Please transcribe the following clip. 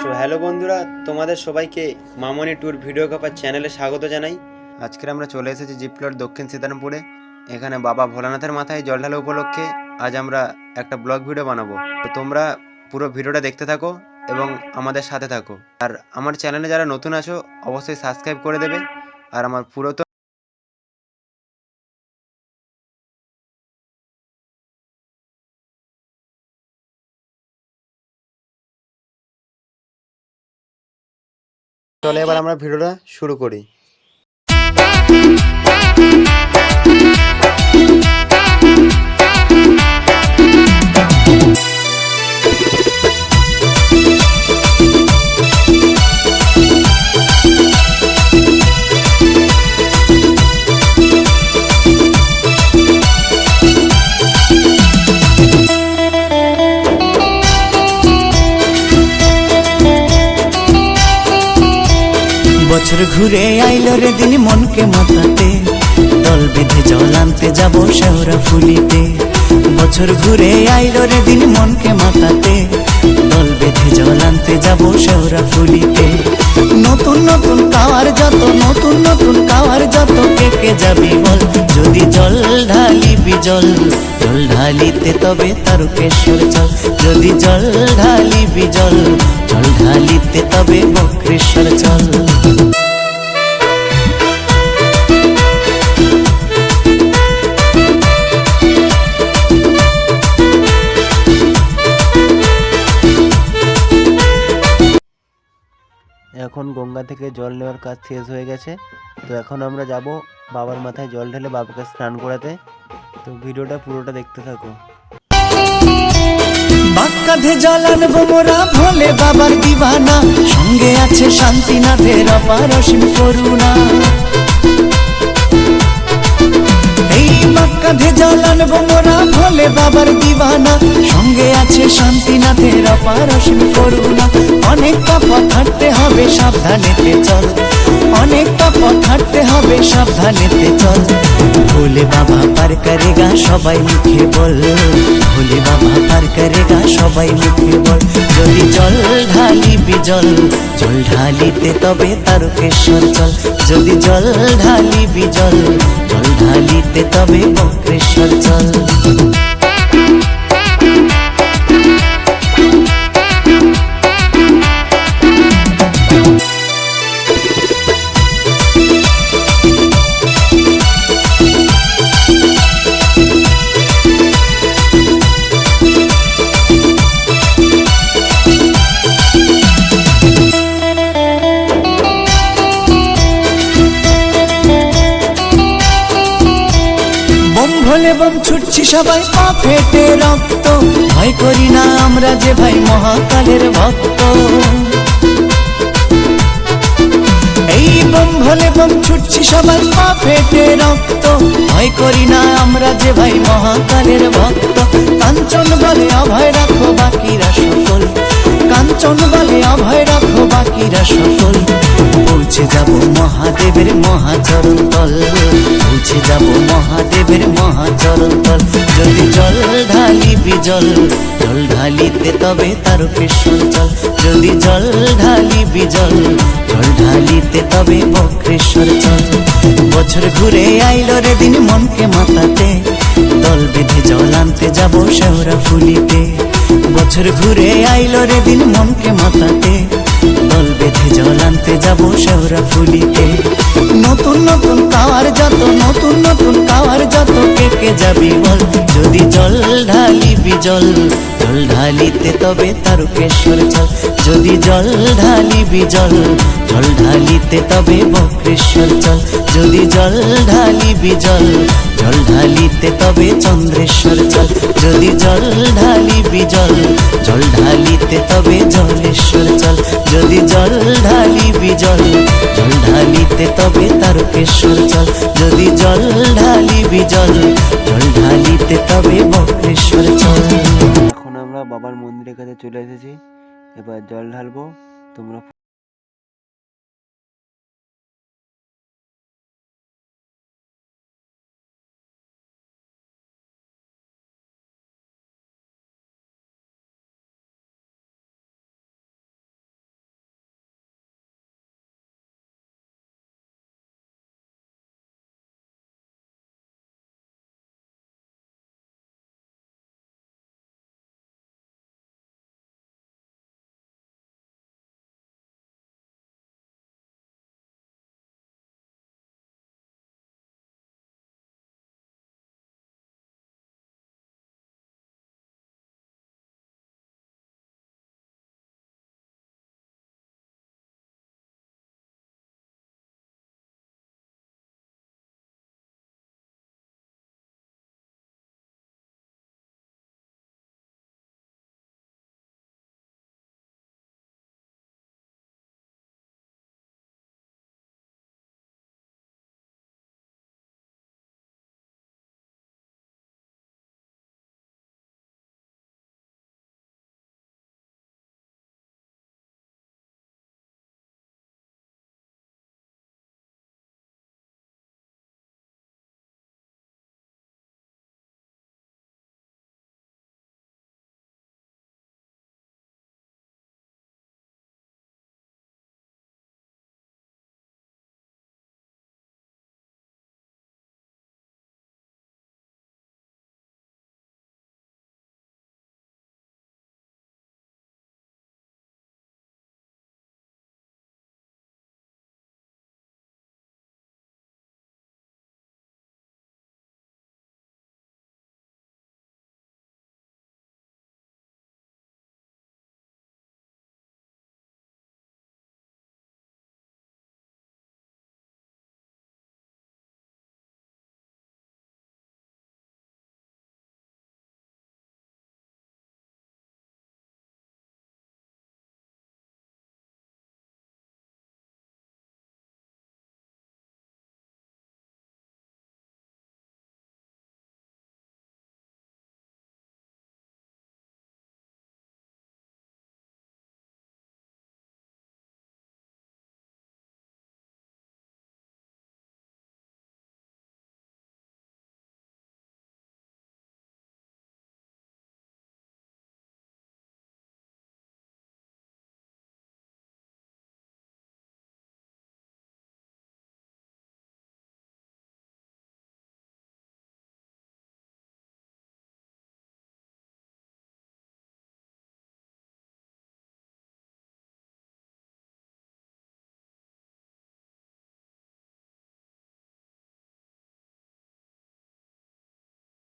So hello বন্ধুরা, তোমাদের সবাইকে মামনি ট্যুর ভিডিও কাপার চ্যানেলে স্বাগত জানাই। আজকে আমরা চলে এসেছি জিপলোর দক্ষিণ সীতারামপুরে। এখানে বাবা ভোলানাথের মাথায় জল ঢালা উপলক্ষে আজ আমরা একটা ব্লগ ভিডিও বানাবো। তো তোমরা পুরো ভিডিওটা দেখতে থাকো এবং আমাদের সাথে থাকো। আর আমার চ্যানেলে যারা নতুন আছো, অবশ্যই সাবস্ক্রাইব করে দেবে। আর আমার পুরাতন চলে এবার আমরা ভিডিওটা শুরু করি। বছর ঘুরে আইলো রে দিন মনকে মাতাতে। দল বেঁধে জল আনতে যাব শেওরা ফুলিতে। বছর ঘুরে আইলো রে দিন মনকে মাতাতে। দল বেঁধে জল আনতে যাব শেওরা ফুলিতে। নতুন নতুন কাওয়ার যত, নতুন নতুন কাওয়ার যত কে কে যাবি বল। যদি জল ঢালিবি জল জল ঢালিতে তবে তারকেশ্বর চল। যদি জল ঢালিবি জল জল ঢালিতে তবে বক্রেশ্বর চল। এখন গঙ্গা থেকে জল নেওয়ার কাজ শেষ হয়ে গেছে। তো এখন আমরা যাব বাবার মাথায় জল ঢেলে বাবাকে স্নান করাতে। তো ভিডিওটা পুরোটা দেখতে থাকো। বাক্কাধে জল আনব ভোলে বাবার দিবানা। সঙ্গে আছে শান্তিনাথের অপার অসীম করুণা। এই বাক্কাধে জল আনব ভোলে বাবার দিবানা। সঙ্গে আছে শান্তিনাথের অপার অসীম করুণা। অনেকটা পথ হাঁটতে হবে, সাবধানেতে চল। অনেকটা পথ হাঁটতে হবে, সাবধানেতে চল। ভোলে বাবা পার করেগা, সবাই মুখে বল। ভোলে বাবা পার করেগা, সবাই মুখে বল। যদি জল ঢালিবি জল জল ঢালিতে তবে তারকেশ্বর চল। যদি জল ঢালিবি জল জল ঢালিতে তবে বক্রেশ্বর চল। বম ছুটছি সবাই পা ফেটে রক্ত। ভয় করি না আমরা যে ভাই মহাকালের ভক্ত। এই ভোলে বম ছুটছি সবাই পা ফেটে রক্ত। ভয় করি না আমরা যে ভাই মহাকালের ভক্ত। কাঞ্চন বলে অভয় রাখো বাকিরা সকল। কাঞ্চন বলে অভয় রাখো বাকিরা সকল। মহাদেবের মহাচরণ তল। পৌঁছে যাব মহাদেবের মহাচরণ তল। যদি জল ঢালিবি জল জল ঢালিতে তবে তারকেশ্বর চল। যদি জল ঢালিবি জল জল ঢালিতে তবে বক্রেশ্বর চল। বছর ঘুরে আইলো রে দিন মনকে মাতাতে। দল বেঁধে জল আনতে যাব শেওরা ফুলিতে। বছর ঘুরে আইলো রে দিন মনকে মাতাতে। দল বেঁধে জল আনতে যাব শেওরা ফুলিতে। নতুন নতুন কাওয়ার যত, নতুন নতুন কাওয়ার যত কে কে যাবি বল। যদি জল ঢালিবি জল জল ঢালিতে তবে তারকেশ্বর চল যদি জল ঢালিবি জল জল ঢালিতে তবে বক্রেশ্বর চল যদি জল ঢালিবি জল জল ঢালিতে তবে চন্দ্রেশ্বর চল যদি জল ঢালিবি জল জল ঢালিতে তবে ঢালিতে তবে তারকেশ্বর জল। যদি জল ঢালিবি জল জল ঢালিতে তবে বক্রেশ্বর চল। এখন আমরা বাবার মন্দিরের কাছে চলে এসেছি। এবার জল ঢালবো, তোমরা